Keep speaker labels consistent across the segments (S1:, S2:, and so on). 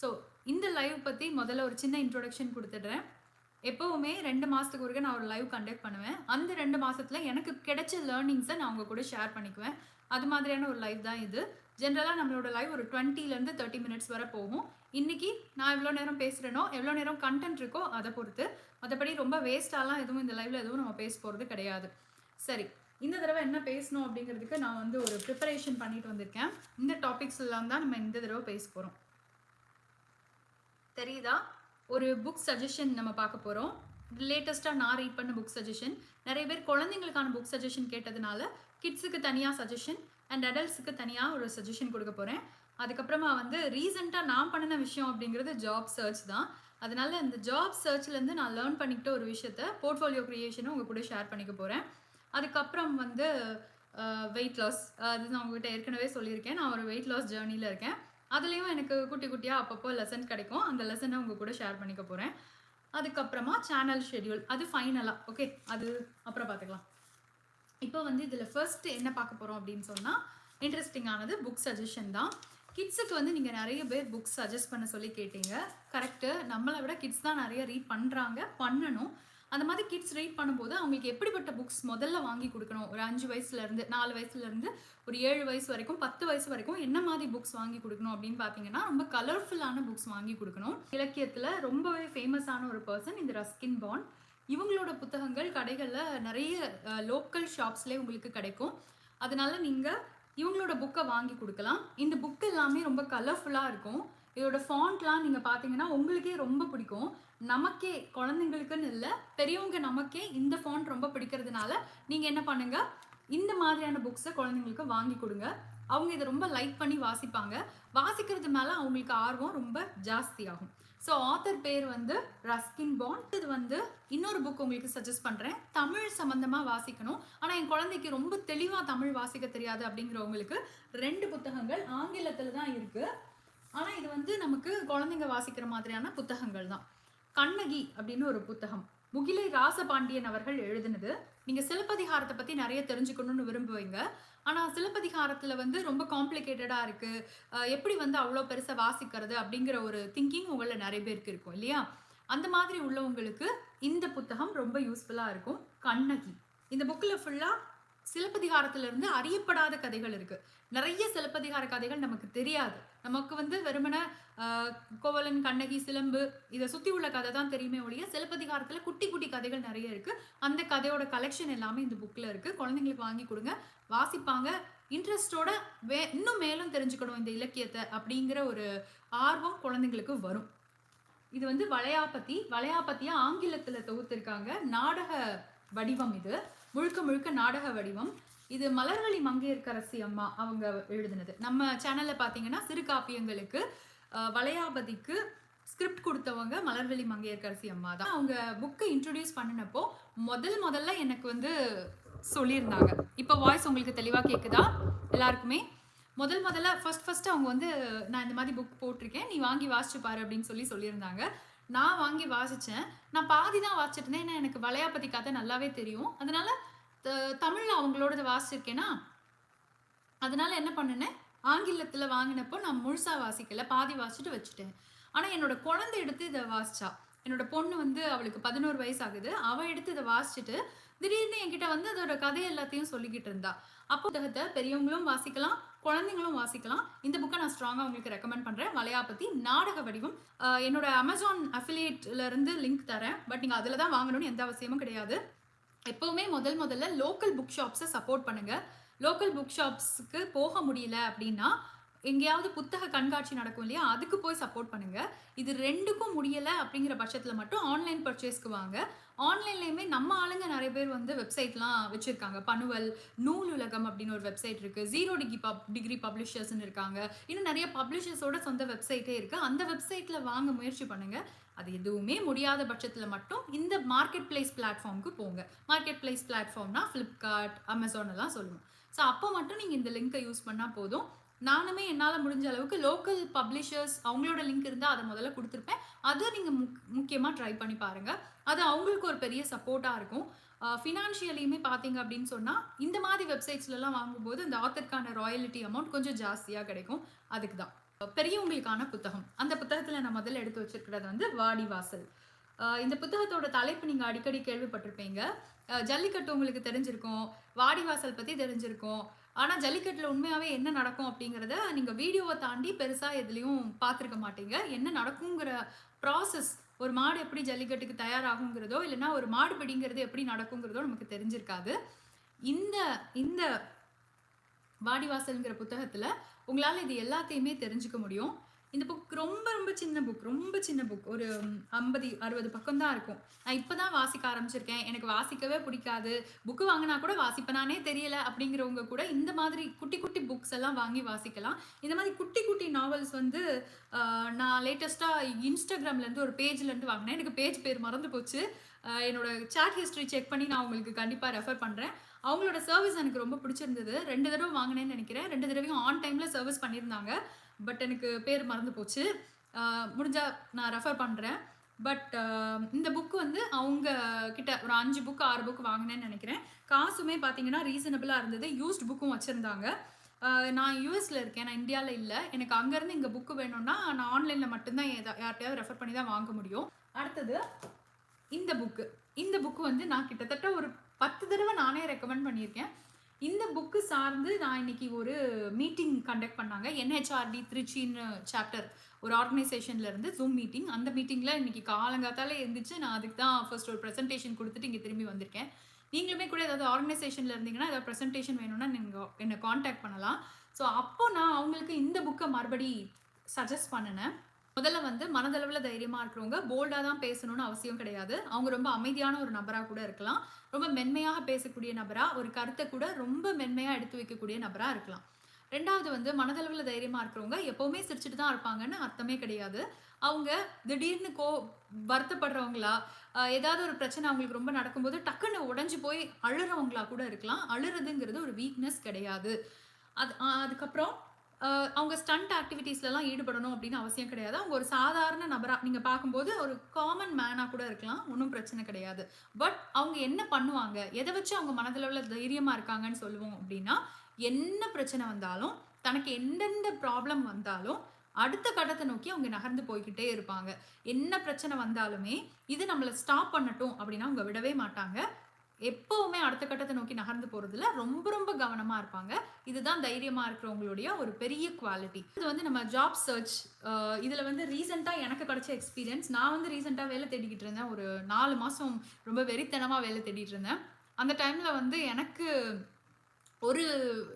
S1: So இந்த live பற்றி முதல்ல ஒரு சின்ன இன்ட்ரொடக்ஷன் கொடுத்துடுறேன். எப்போவுமே ரெண்டு மாதத்துக்கு ஒருக்க நான் ஒரு லைவ் கண்டக்ட் பண்ணுவேன். அந்த ரெண்டு மாதத்தில் எனக்கு கிடைச்ச லேர்னிங்ஸை நான் உங்கள் கூட ஷேர் பண்ணிக்குவேன். அது மாதிரியான ஒரு லைவ் தான் இது. ஜென்ரலாக நம்மளோட லைவ் ஒரு டுவெண்ட்டிலேருந்து தேர்ட்டி மினிட்ஸ் வரை போகும். இன்றைக்கி நான் எவ்வளோ நேரம் பேசுகிறேனோ எவ்வளோ நேரம் கண்டென்ட் இருக்கோ அதை பொறுத்து. மற்றபடி ரொம்ப வேஸ்ட்டாலாம் எதுவும் இந்த லைவில் எதுவும் நம்ம பேச போகிறது கிடையாது. சரி இந்த தடவை என்ன பேசணும் அப்படிங்கிறதுக்கு நான் வந்து ஒரு ப்ரிப்பரேஷன் பண்ணிட்டு வந்திருக்கேன். இந்த டாபிக்ஸ் எல்லாம் தான் நம்ம இந்த தடவை பேச போகிறோம் தெரியுதா? ஒரு புக் சஜஷன் நம்ம பார்க்க போகிறோம் லேட்டஸ்ட்டாக நான் ரீட் பண்ண புக் சஜஷன் நிறைய பேர் குழந்தைங்களுக்கான புக் சஜஷன் கேட்டதுனால கிட்ஸுக்கு தனியாக சஜஷன் அண்ட் அடல்ட்ஸுக்கு தனியாக ஒரு சஜஷன் கொடுக்க போகிறேன் அதுக்கப்புறமா வந்து ரீசெண்டாக நான் பண்ணின விஷயம் அப்படிங்கிறது ஜாப் சர்ச் தான். அதனால் இந்த ஜாப் சர்ச்லேருந்து நான் லேர்ன் பண்ணிக்கிட்ட ஒரு விஷயத்த போர்ட்ஃபோலியோ க்ரியேஷனும் உங்கள் கூட ஷேர் பண்ணிக்க போகிறேன் அதுக்கப்புறம் வந்து வெயிட் லாஸ் அது நான் உங்கள்கிட்ட ஏற்கனவே சொல்லியிருக்கேன். நான் ஒரு வெயிட் லாஸ் ஜேர்னியில் இருக்கேன். அதுலேயும் எனக்கு குட்டி குட்டியாக அப்பப்போ லெசன் கிடைக்கும். அந்த லெசனை உங்கள் கூட ஷேர் பண்ணிக்க போகிறேன் அதுக்கப்புறமா சேனல் ஷெட்யூல் அது ஃபைனலாக ஓகே அது அப்புறம் பார்த்துக்கலாம் இப்போ வந்து இதில் ஃபர்ஸ்ட் என்ன பார்க்க போகிறோம் அப்படின்னு சொன்னால் இன்ட்ரெஸ்டிங்கானது புக் சஜஷன் தான். கிட்ஸுக்கு வந்து நீங்கள் நிறைய பேர் புக்ஸ் சஜஸ்ட் பண்ண சொல்லி கேட்டீங்க. கரெக்டு நம்மளை விட கிட்ஸ் தான் நிறைய ரீட் பண்ணுறாங்க பண்ணணும். அந்த மாதிரி கிட்ஸ் ரீட் பண்ணும்போது அவங்களுக்கு எப்படிப்பட்ட புக்ஸ் முதல்ல வாங்கி கொடுக்கணும்? ஒரு அஞ்சு வயசுலேருந்து நாலு வயசுலேருந்து ஒரு ஏழு வயசு வரைக்கும் பத்து வயசு வரைக்கும் என்ன மாதிரி புக்ஸ் வாங்கி கொடுக்கணும் அப்படின்னு பார்த்தீங்கன்னா ரொம்ப கலர்ஃபுல்லான புக்ஸ் வாங்கி கொடுக்கணும். இலக்கியத்தில் ரொம்பவே ஃபேமஸான ஒரு பர்சன் இந்த ரஸ்கின் பாண்ட் இவங்களோட புத்தகங்கள் கடைகளில் நிறைய லோக்கல் ஷாப்ஸ்லேயே உங்களுக்கு கிடைக்கும். அதனால நீங்கள் இவங்களோட புக்கை வாங்கி கொடுக்கலாம். இந்த புக் எல்லாமே ரொம்ப கலர்ஃபுல்லாக இருக்கும். இதோட ஃபாண்ட்லாம் நீங்கள் பார்த்தீங்கன்னா உங்களுக்கே ரொம்ப பிடிக்கும். நமக்கே குழந்தைங்களுக்குன்னு இல்லை பெரியவங்க நமக்கே இந்த ஃபாண்ட் ரொம்ப பிடிக்கிறதுனால நீங்கள் என்ன பண்ணுங்க? இந்த மாதிரியான புக்ஸை குழந்தைங்களுக்கு வாங்கி கொடுங்க. அவங்க இதை ரொம்ப லைக் பண்ணி வாசிப்பாங்க. வாசிக்கிறது மேலே அவங்களுக்கு ஆர்வம் ரொம்ப ஜாஸ்தி ஆகும் ஸோ ஆத்தர் பேர் வந்து ரஸ்கின் பாண்ட் இது வந்து இன்னொரு புக் உங்களுக்கு சஜஸ்ட் பண்ணுறேன் தமிழ் சம்மந்தமாக வாசிக்கணும். ஆனால் என் குழந்தைக்கு ரொம்ப தெளிவாக தமிழ் வாசிக்க தெரியாது அப்படிங்கிறவங்களுக்கு ரெண்டு புத்தகங்கள் ஆங்கிலத்தில் தான் இருக்குது ஆனால் இது வந்து நமக்கு குழந்தைங்க வாசிக்கிற மாதிரியான புத்தகங்கள் தான். கண்ணகி அப்படின்னு ஒரு புத்தகம். முகிலை ராசபாண்டியன் அவர்கள் எழுதினது. நீங்கள் சிலப்பதிகாரத்தை பற்றி நிறைய தெரிஞ்சுக்கணும்னு விரும்புவீங்க. ஆனால் சிலப்பதிகாரத்தில் வந்து ரொம்ப காம்ப்ளிகேட்டடாக இருக்குது எப்படி வந்து அவ்வளோ பெருசாக வாசிக்கிறது அப்படிங்கிற ஒரு திங்கிங் உங்களில் நிறைய பேருக்கு இருக்கும் இல்லையா? அந்த மாதிரி உள்ளவங்களுக்கு இந்த புத்தகம் ரொம்ப யூஸ்ஃபுல்லாக இருக்கும். கண்ணகி. இந்த புக்கில் ஃபுல்லாக சிலப்பதிகாரத்திலிருந்து அறியப்படாத கதைகள் இருக்கு. நிறைய சிலப்பதிகார கதைகள் நமக்கு தெரியாது. நமக்கு வந்து வெறுமன கோவலன் கண்ணகி சிலம்பு இதை சுற்றி உள்ள கதை தான் தெரியுமே ஒழிய சிலப்பதிகாரத்தில் குட்டி குட்டி கதைகள் நிறைய இருக்கு. அந்த கதையோட கலெக்ஷன் எல்லாமே இந்த புக்கில் இருக்கு. குழந்தைங்களுக்கு வாங்கி கொடுங்க. வாசிப்பாங்க. இன்ட்ரெஸ்டோட வே இன்னும் மேலும் தெரிஞ்சுக்கணும் இந்த இலக்கியத்தை அப்படிங்கிற ஒரு ஆர்வம் குழந்தைங்களுக்கு வரும். இது வந்து வளையாபத்தி வளையாபதியா ஆங்கிலத்தில் தொகுத்திருக்காங்க. நாடக வடிவம் இது. முழுக்க முழுக்க நாடக வடிவம். இது மலர்வழி மங்கையர்க்கரசி அம்மா அவங்க எழுதினது. நம்ம சேனல்ல பாத்தீங்கன்னா சிறு காப்பியங்களுக்கு வளையாபதிக்கு ஸ்கிரிப்ட் கொடுத்தவங்க மலர்வெளி மங்கையர்க்கரசி அம்மா தான். அவங்க புக்கை இன்ட்ரடியூஸ் பண்ணினப்போ முதல் முதல்ல எனக்கு வந்து சொல்லியிருந்தாங்க. இப்போ வாய்ஸ் உங்களுக்கு தெளிவாக கேட்குதா எல்லாருக்குமே? முதல் முதல்ல ஃபர்ஸ்ட் ஃபர்ஸ்ட் அவங்க வந்து நான் இந்த மாதிரி புக் போட்டிருக்கேன். நீ வாங்கி வாசிச்சு பாரு அப்படின்னு சொல்லி சொல்லியிருந்தாங்க. நான் வாங்கி வாசித்தேன் நான் பாதி தான் வாசிச்சிட்டு இருந்தேன் ஏன்னா எனக்கு வளையாபதி கதை நல்லாவே தெரியும். அதனால த- அவங்களோடது வாசிச்சிருக்கேனா? அதனால என்ன பண்ணினேன்? ஆங்கிலத்தில் வாங்கினப்போ நான் முழுசாக வாசிக்கல. பாதி வாசிச்சுட்டு வச்சுட்டேன். ஆனால் என்னோட குழந்தை எடுத்து இதை வாசிச்சா. என்னோட பொண்ணு வந்து அவளுக்கு பதினோரு வயசு ஆகுது அவள் எடுத்து இதை வாசிச்சுட்டு திடீர்னு என்கிட்ட வந்து அதோட கதை எல்லாத்தையும் சொல்லிக்கிட்டு இருந்தா. அப்போ புத்தகத்தை பெரியவங்களும் வாசிக்கலாம். குழந்தைங்களும் வாசிக்கலாம். இந்த புக்கை நான் ஸ்ட்ராங்காக உங்களுக்கு ரெக்கமெண்ட் பண்ணுறேன் வளையாபதி நாடக வடிவம். என்னோட அமேசான் அஃபிலியேட்ல இருந்து லிங்க் தரேன். பட் நீங்கள் அதில் தான் வாங்கணும்னு எந்த அவசியமும் கிடையாது. எப்போவுமே முதல் முதல்ல லோக்கல் புக் ஷாப்ஸை சப்போர்ட் பண்ணுங்கள் லோக்கல் புக் ஷாப்ஸ்க்கு போக முடியல அப்படின்னா எங்கேயாவது புத்தக கண்காட்சி நடக்கும் இல்லையா? அதுக்கு போய் சப்போர்ட் பண்ணுங்க. இது ரெண்டுக்கும் முடியலை அப்படிங்கிற பட்சத்தில் மட்டும் ஆன்லைன் பர்ச்சேஸ்க்கு வாங்க. ஆன்லைன்லேயுமே நம்ம ஆளுங்க நிறைய பேர் வந்து வெப்சைட்லாம் வச்சுருக்காங்க. பனுவல் நூல் உலகம் அப்படின்னு ஒரு வெப்சைட் இருக்குது ஜீரோ டிகிரி பப் டிகிரி பப்ளிஷர்ஸ்னு இருக்காங்க. இன்னும் நிறைய பப்ளிஷர்ஸோட சொந்த வெப்சைட்டே இருக்குது அந்த வெப்சைட்டில் வாங்க முயற்சி பண்ணுங்கள் அது எதுவுமே முடியாத பட்சத்தில் மட்டும் இந்த மார்க்கெட் பிளேஸ் பிளாட்ஃபார்முக்கு போங்க. மார்க்கெட் பிளேஸ் பிளாட்ஃபார்ம்னா ஃப்ளிப்கார்ட் அமேசான் எல்லாம் சொல்லுவோம் ஸோ அப்போ மட்டும் நீங்கள் இந்த லிங்கை யூஸ் பண்ணால் போதும். நானுமே என்னால் முடிஞ்ச அளவுக்கு லோக்கல் பப்ளிஷர்ஸ் அவங்களோட லிங்க் இருந்தால் அதை முதல்ல கொடுத்துருப்பேன். அதை நீங்கள் முக் முக்கியமாக ட்ரை பண்ணி பாருங்கள் அது அவங்களுக்கு ஒரு பெரிய சப்போர்ட்டாக இருக்கும். ஃபினான்ஷியலியுமே பார்த்தீங்க அப்படின்னு சொன்னால் இந்த மாதிரி வெப்சைட்ஸ்லலாம் வாங்கும்போது அந்த ஆத்தருக்கான ராயலிட்டி அமௌண்ட் கொஞ்சம் ஜாஸ்தியாக கிடைக்கும். அதுக்கு தான். பெரியவங்களுக்கான புத்தகம். அந்த புத்தகத்தில் நான் முதல்ல எடுத்து வச்சிருக்கிறது வந்து வாடிவாசல் வாசல். இந்த புத்தகத்தோட தலைப்பு நீங்கள் அடிக்கடி கேள்விப்பட்டிருப்பீங்க. ஜல்லிக்கட்டு உங்களுக்கு தெரிஞ்சிருக்கும். வாடிவாசல் பற்றி தெரிஞ்சிருக்கும். ஆனால் ஜல்லிக்கட்டில் உண்மையாகவே என்ன நடக்கும் அப்படிங்கிறத நீங்கள் வீடியோவை தாண்டி பெருசாக எதுலேயும் பார்த்துருக்க மாட்டீங்க. என்ன நடக்குங்கிற ப்ராசஸ் ஒரு மாடு எப்படி ஜல்லிக்கட்டுக்கு தயாராகுங்கிறதோ இல்லைன்னா ஒரு மாடு பிடிங்கிறது எப்படி நடக்குங்கிறதோ நமக்கு தெரிஞ்சிருக்காது. இந்த இந்த வாடிவாசல்ங்கிற புத்தகத்தில் உங்களால் இது எல்லாத்தையுமே தெரிஞ்சுக்க முடியும். இந்த புக் ரொம்ப ரொம்ப சின்ன புக் ரொம்ப சின்ன புக் ஒரு ஐம்பது அறுபது பக்கம் தான் இருக்கும். நான் இப்போ தான் வாசிக்க ஆரம்பிச்சிருக்கேன். எனக்கு வாசிக்கவே பிடிக்காது. புக்கு வாங்கினா கூட வாசிப்பனானே தெரியல அப்படிங்கிறவங்க கூட இந்த மாதிரி குட்டி குட்டி புக்ஸ் எல்லாம் வாங்கி வாசிக்கலாம். இந்த மாதிரி குட்டி குட்டி நாவல்ஸ் வந்து நான் லேட்டஸ்ட்டாக இன்ஸ்டாகிராம்லேருந்து ஒரு பேஜ்லேருந்து வாங்கினேன். எனக்கு பேஜ் பேர் மறந்து போச்சு. என்னோட சாட் ஹிஸ்ட்ரி செக் பண்ணி நான் உங்களுக்கு கண்டிப்பாக ரெஃபர் பண்ணுறேன் அவங்களோட சர்வீஸ் எனக்கு ரொம்ப பிடிச்சிருந்தது. ரெண்டு தடவை வாங்கினேன்னு நினைக்கிறேன். ரெண்டு தடவையும் ஆன் டைமில் சர்வீஸ் பண்ணியிருந்தாங்க. பட் எனக்கு பேர் மறந்து போச்சு. முடிஞ்சால் முடிஞ்சா நான் ரெஃபர் பண்ணுறேன் பட் இந்த புக்கு வந்து அவங்க கிட்ட ஒரு அஞ்சு புக்கு ஆறு புக்கு வாங்கினேன்னு நினைக்கிறேன். காசுமே பார்த்தீங்கன்னா ரீசனபிளாக இருந்தது. யூஸ்ட் புக்கும் வச்சுருந்தாங்க. நான் யூஎஸில் இருக்கேன். நான் இந்தியாவில் இல்லை. எனக்கு அங்கேருந்து இங்கே புக்கு வேணும்னா நான் ஆன்லைனில் மட்டும்தான் யார்கிட்டயாவது ரெஃபர் பண்ணி தான் வாங்க முடியும். அடுத்தது இந்த புக்கு இந்த புக்கு வந்து நான் கிட்டத்தட்ட ஒரு பத்து தடவை நானே ரெக்கமெண்ட் பண்ணியிருக்கேன். இந்த புக்கு சார்ந்து நான் இன்னைக்கு ஒரு மீட்டிங் கண்டக்ட் பண்ணாங்க. என்ஹெச்ஆர்டி திருச்சின்னு சாப்டர் ஒரு ஆர்கனைசேஷன்ல இருந்து ஜூம் மீட்டிங் அந்த மீட்டிங்கில் இன்னைக்கு காலங்காத்தால இருந்துச்சு நான் அதுக்கு தான் ஃபர்ஸ்ட் ஒரு ப்ரெசன்டேஷன் கொடுத்துட்டு இங்கே திரும்பி வந்திருக்கேன். நீங்களுமே கூட ஏதாவது ஆர்கனைசேஷனில் இருந்தீங்கன்னா ஏதாவது ப்ரெசன்டேஷன் வேணும்னா நீங்கள் என்னை காண்டாக்ட் பண்ணலாம். ஸோ அப்போ நான் அவங்களுக்கு இந்த புக்கை மறுபடி சஜஸ்ட் பண்ணினேன். முதல்ல வந்து மனதளவில் தைரியமாக இருக்கிறவங்க போல்டாக தான் பேசணும்னு அவசியம் கிடையாது. அவங்க ரொம்ப அமைதியான ஒரு நபராக கூட இருக்கலாம். ரொம்ப மென்மையாக பேசக்கூடிய நபராக ஒரு கருத்தை கூட ரொம்ப மென்மையாக எடுத்து வைக்கக்கூடிய நபராக இருக்கலாம். ரெண்டாவது வந்து மனதளவில் தைரியமாக இருக்கிறவங்க எப்போவுமே சிரிச்சுட்டு தான் இருப்பாங்கன்னு அர்த்தமே கிடையாது. அவங்க திடீர்னு கோ வருத்தப்படுறவங்களா ஏதாவது ஒரு பிரச்சனை அவங்களுக்கு ரொம்ப நடக்கும்போது டக்குன்னு உடஞ்சி போய் அழுறவங்களா கூட இருக்கலாம். அழுறதுங்கிறது ஒரு வீக்னஸ் கிடையாது. அது அதுக்கப்புறம் அவங்க ஸ்டண்ட் ஆக்டிவிட்டீஸ்லலாம் ஈடுபடணும் அப்படின்னு அவசியம் கிடையாது. அவங்க ஒரு சாதாரண நபராக நீங்கள் பார்க்கும்போது ஒரு காமன் மேனாக கூட இருக்கலாம் ஒன்றும் பிரச்சனை கிடையாது. பட் அவங்க என்ன பண்ணுவாங்க? எதை வச்சு அவங்க மனதளவில் தைரியமாக இருக்காங்கன்னு சொல்லுவோம் அப்படின்னா என்ன பிரச்சனை வந்தாலும் தனக்கு எந்தெந்த ப்ராப்ளம் வந்தாலும் அடுத்த கட்டத்தை நோக்கி அவங்க நகர்ந்து போய்கிட்டே இருப்பாங்க. என்ன பிரச்சனை வந்தாலுமே இது நம்மளை ஸ்டாப் பண்ணட்டும் அப்படின்னா அவங்க விடவே மாட்டாங்க. எப்போவுமே அடுத்த கட்டத்தை நோக்கி நகர்ந்து போறதுல ரொம்ப ரொம்ப கவனமா இருப்பாங்க. இதுதான் தைரியமா இருக்கிறவங்களுடைய ஒரு பெரிய குவாலிட்டி இது வந்து நம்ம ஜாப் சர்ச் இதுல வந்து ரீசெண்டாக எனக்கு கிடைச்ச எக்ஸ்பீரியன்ஸ் நான் வந்து ரீசெண்டாக வேலை தேடிக்கிட்டு இருந்தேன். ஒரு நாலு மாசம் ரொம்ப வெறித்தனமா வேலை தேடிட்டு இருந்தேன். அந்த டைம்ல வந்து எனக்கு ஒரு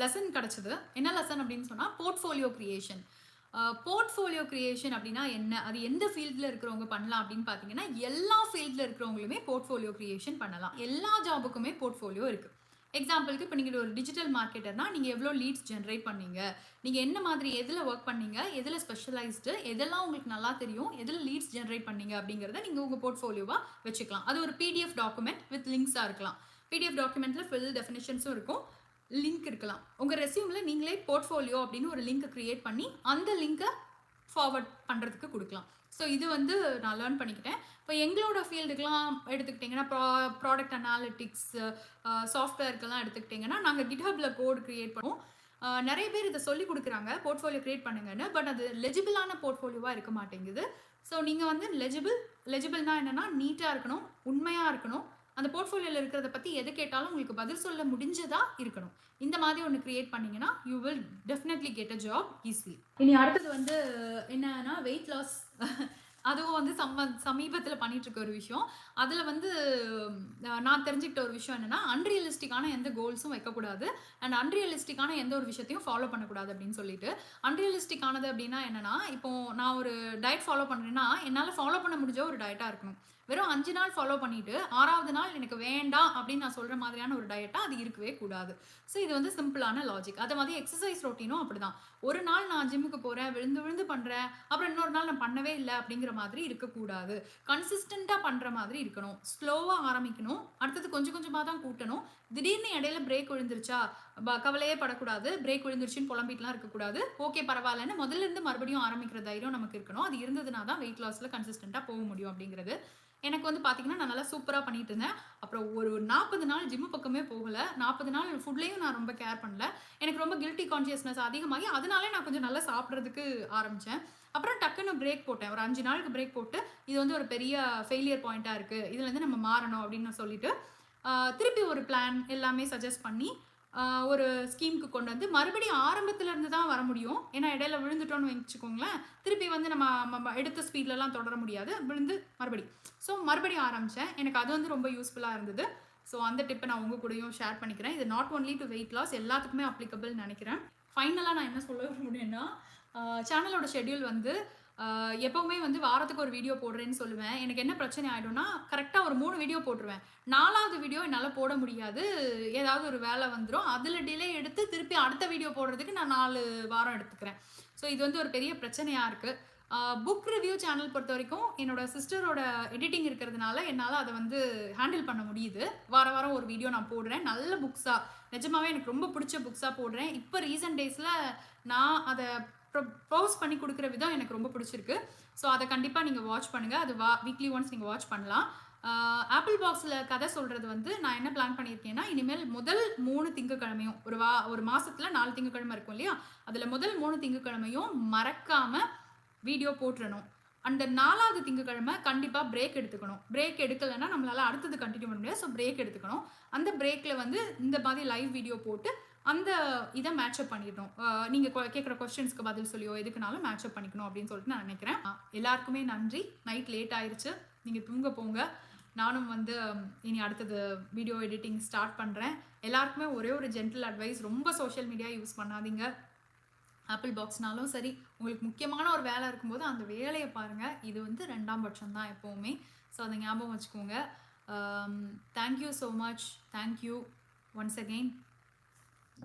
S1: லெசன் கிடைச்சது. என்ன லெசன் அப்படின்னு சொன்னா போர்ட்ஃபோலியோ கிரியேஷன் போர்ட்ஃபோலியோ கிரியேஷன் அப்படின்னா என்ன? அது எந்த ஃபீல்டில் இருக்கிறவங்க பண்ணலாம் அப்படின்னு பார்த்தீங்கன்னா எல்லா ஃபீல்டில் இருக்கிறவங்களுமே போர்ட்ஃபோலியோ கிரியேஷன் பண்ணலாம். எல்லா ஜாபுக்குமே போர்ட்ஃபோலியோ இருக்குது எக்ஸாம்பிளுக்கு இப்போ நீங்கள் ஒரு டிஜிட்டல் மார்க்கெட்டர்னா நீங்கள் எவ்வளோ லீட்ஸ் ஜென்ரேட் பண்ணீங்க? நீங்கள் என்ன மாதிரி எதில் ஒர்க் பண்ணீங்க? எதில் ஸ்பெஷலைஸ்டு எதெல்லாம் உங்களுக்கு நல்லா தெரியும்? எதில் லீட்ஸ் ஜென்ரேட் பண்ணீங்க அப்படிங்கிறத நீங்கள் உங்கள் போர்ட்ஃபோலியோவாக வச்சுக்கலாம். அது ஒரு பிடிஎஃப் டாக்குமெண்ட் வித் லிங்க்ஸாக இருக்கலாம். பிடிஎஃப் டாக்குமெண்ட்டில் ஃபில் டெஃபினேஷன்ஸும் இருக்கும். லிங்க் இருக்கலாம். உங்கள் ரெஸ்யூமில் நீங்களே போர்ட்ஃபோலியோ அப்படின்னு ஒரு லிங்க்கை க்ரியேட் பண்ணி அந்த லிங்க்கை ஃபார்வர்ட் பண்ணுறதுக்கு கொடுக்கலாம். ஸோ இது வந்து நான் லேர்ன் பண்ணிக்கிட்டேன். இப்போ எங்களோட ஃபீல்டுக்கெலாம் எடுத்துக்கிட்டிங்கன்னா ப்ரா ப்ராடக்ட் அனாலிட்டிக்ஸ் சாஃப்ட்வேர்க்கெல்லாம் எடுத்துக்கிட்டிங்கன்னா நாங்கள் கிட்ஹப்பில் கோட் க்ரியேட் பண்ணுவோம். நிறைய பேர் இதை சொல்லி கொடுக்குறாங்க போர்ட்ஃபோலியோ க்ரியேட் பண்ணுங்கன்னு பட் அது லெஜிபிளான போர்ட்ஃபோலியோவாக இருக்க மாட்டேங்குது. ஸோ நீங்கள் வந்து லெஜிபிள் லெஜிபிள்னா என்னென்னா நீட்டாக இருக்கணும் உண்மையாக இருக்கணும் அந்த போர்ட்ஃபோலியோவில் இருக்கிறத பற்றி எது கேட்டாலும் உங்களுக்கு பதில் சொல்ல முடிஞ்சதா இருக்கணும். இந்த மாதிரி ஒன்று கிரியேட் பண்ணிங்கன்னா you will definitely get a job easily இனி அடுத்தது வந்து என்னன்னா வெயிட் லாஸ் அதுவும் வந்து சம்ம சமீபத்தில் பண்ணிட்டு இருக்க ஒரு விஷயம். அதில் வந்து நான் தெரிஞ்சுக்கிட்ட ஒரு விஷயம் என்னென்னா அன்ரியலிஸ்டிக்கான எந்த கோல்ஸும் வைக்கக்கூடாது. அண்ட் அன்ரியலிஸ்டிக்கான எந்த ஒரு விஷயத்தையும் ஃபாலோ பண்ணக்கூடாது அப்படின்னு சொல்லிட்டு. அன்ரியலிஸ்டிக்கானது அப்படின்னா என்னன்னா இப்போ நான் ஒரு டயட் ஃபாலோ பண்ணுறேன்னா என்னால் ஃபாலோ பண்ண முடிஞ்ச ஒரு டயட்டாக இருக்கணும். வெறும் அஞ்சு நாள் ஃபாலோ பண்ணிட்டு ஆறாவது நாள் எனக்கு வேண்டாம் அப்படின்னு நான் சொல்கிற மாதிரியான ஒரு டயட்டாக அது இருக்கவே கூடாது. ஸோ இது வந்து சிம்பிளான லாஜிக் அதை மாதிரி எக்ஸசைஸ் ரொட்டீனும் அப்படிதான். ஒரு நாள் நான் ஜிம்முக்கு போகிறேன் விழுந்து விழுந்து பண்ணுறேன் அப்புறம் இன்னொரு நாள் நான் பண்ணவே இல்லை அப்படிங்கிற மாதிரி இருக்கக்கூடாது. கன்சிஸ்டண்ட்டாக பண்ணுற மாதிரி இருக்கணும். ஸ்லோவாக ஆரம்பிக்கணும். அடுத்தது கொஞ்சம் கொஞ்சமாக தான் கூட்டணும். திடீர்னு இடையில பிரேக் விழுந்துருச்சா? கவலையே படக்கூடாது. பிரேக் விழுந்துருச்சுன்னு புலம்பிட்டுலாம் இருக்கக்கூடாது. ஓகே பரவாயில்லன்னு முதல்ல இருந்து மறுபடியும் ஆரம்பிக்கிற தைரியம் நமக்கு இருக்கணும். அது இருந்ததுனா தான் வெயிட் லாஸில் கன்சிஸ்டண்டா போக முடியும் அப்படிங்கிறது. எனக்கு வந்து பார்த்தீங்கன்னா நான் நல்லா சூப்பராக பண்ணிட்டு இருந்தேன். அப்புறம் ஒரு நாற்பது நாள் ஜிம்மு பக்கமே போகலை. நாற்பது நாள் ஃபுட்லேயும் நான் ரொம்ப கேர் பண்ணல. எனக்கு ரொம்ப கில்ட்டி கான்ஷியஸ்னஸ் அதிகமாகி அதனாலே நான் கொஞ்சம் நல்லா சாப்பிட்றதுக்கு ஆரம்பித்தேன் அப்புறம் டக்குன்னு பிரேக் போட்டேன். ஒரு அஞ்சு நாளுக்கு பிரேக் போட்டு இது வந்து ஒரு பெரிய ஃபெயிலியர் பாயிண்ட்டாக இருக்குது இதுலேருந்து நம்ம மாறணும் அப்படின்னு சொல்லிட்டு திருப்பி ஒரு பிளான் எல்லாமே சஜஸ்ட் பண்ணி ஒரு ஸ்கீமுக்கு கொண்டு வந்து மறுபடியும் ஆரம்பத்துல இருந்து தான் வர முடியும். ஏன்னா இடையில விழுந்துட்டோன்னு வச்சுக்கோங்களேன். திருப்பி வந்து நம்ம எடுத்த ஸ்பீட்லலாம் தொடர முடியாது. விழுந்து மறுபடி. ஸோ மறுபடியும் ஆரம்பித்தேன் எனக்கு அது வந்து ரொம்ப யூஸ்ஃபுல்லாக இருந்தது. ஸோ அந்த டிப்பை நான் உங்கள் கூடயும் ஷேர் பண்ணிக்கிறேன். இது not only to weight loss எல்லாத்துக்குமே அப்ளிகபிள் நினைக்கிறேன். ஃபைனலாக நான் என்ன சொல்ல முடியும்னா சேனலோட ஷெட்யூல் வந்து எப்பவுமே வந்து வாரத்துக்கு ஒரு வீடியோ போடுறேன்னு சொல்லுவேன். எனக்கு என்ன பிரச்சனை ஆகிடும்னா கரெக்டாக ஒரு மூணு வீடியோ போட்டுருவேன். நாலாவது வீடியோ என்னால் போட முடியாது. ஏதாவது ஒரு வேலை வந்துடும் அதில் டிலே எடுத்து திருப்பி அடுத்த வீடியோ போடுறதுக்கு நான் நாலு வாரம் எடுத்துக்கிறேன். ஸோ இது வந்து ஒரு பெரிய பிரச்சனையாக இருக்குது புக் ரிவ்யூ சேனல் பொறுத்த வரைக்கும் என்னோட சிஸ்டரோட எடிட்டிங் இருக்கிறதுனால என்னால் அதை வந்து ஹேண்டில் பண்ண முடியுது. வார வாரம் ஒரு வீடியோ நான் போடுறேன். நல்ல புக்ஸாக நிஜமாவே எனக்கு ரொம்ப பிடிச்ச புக்ஸாக போடுறேன். இப்போ ரீசன்ட் டேஸில் நான் அதை ப்ரோஸ் பண்ணி கொடுக்குற விதம் எனக்கு ரொம்ப பிடிச்சிருக்கு. ஸோ அதை கண்டிப்பாக நீங்கள் வாட்ச் பண்ணுங்கள் அது வா வீக்லி ஒன்ஸ் நீங்கள் வாட்ச் பண்ணலாம். ஆப்பிள் பாக்ஸில் கதை சொல்கிறது வந்து நான் என்ன பிளான் பண்ணியிருக்கேன்னா இனிமேல் முதல் மூணு திங்கக்கிழமையும் ஒரு வா ஒரு மாதத்தில் நாலு திங்கக்கிழமை இருக்கும் இல்லையா? அதில் முதல் மூணு திங்கக்கிழமையும் மறக்காமல் வீடியோ போட்டுறணும். அந்த நாலாவது திங்கக்கிழமை கண்டிப்பாக பிரேக் எடுத்துக்கணும். பிரேக் எடுக்கலைன்னா நம்மளால் அடுத்தது கண்டினியூ பண்ண முடியாது. ஸோ பிரேக் எடுத்துக்கணும். அந்த பிரேக்கில் வந்து இந்த மாதிரி லைவ் வீடியோ போட்டு அந்த இதை மேட்சப் பண்ணிடணும். நீங்கள் கேட்குற கொஸ்டின்ஸ்க்கு பதில் சொல்லியோ எதுக்குனாலும் மேட்சப் பண்ணிக்கணும் அப்படின்னு சொல்லிட்டு நான் நினைக்கிறேன். எல்லாருக்குமே நன்றி. நைட் லேட் ஆயிடுச்சு நீங்கள் தூங்க போங்க. நானும் வந்து இனி அடுத்தது வீடியோ எடிட்டிங் ஸ்டார்ட் பண்ணுறேன் எல்லாருக்குமே ஒரே ஒரு ஜென்டில் அட்வைஸ் ரொம்ப சோஷியல் மீடியா யூஸ் பண்ணாதீங்க. ஆப்பிள் பாக்ஸ்னாலும் சரி உங்களுக்கு முக்கியமான ஒரு வேலை இருக்கும்போது அந்த வேலையை பாருங்கள் இது வந்து ரெண்டாம் பட்சம் தான் எப்போவுமே. ஸோ அதை ஞாபகம் வச்சுக்கோங்க. Thank you so much thank you once again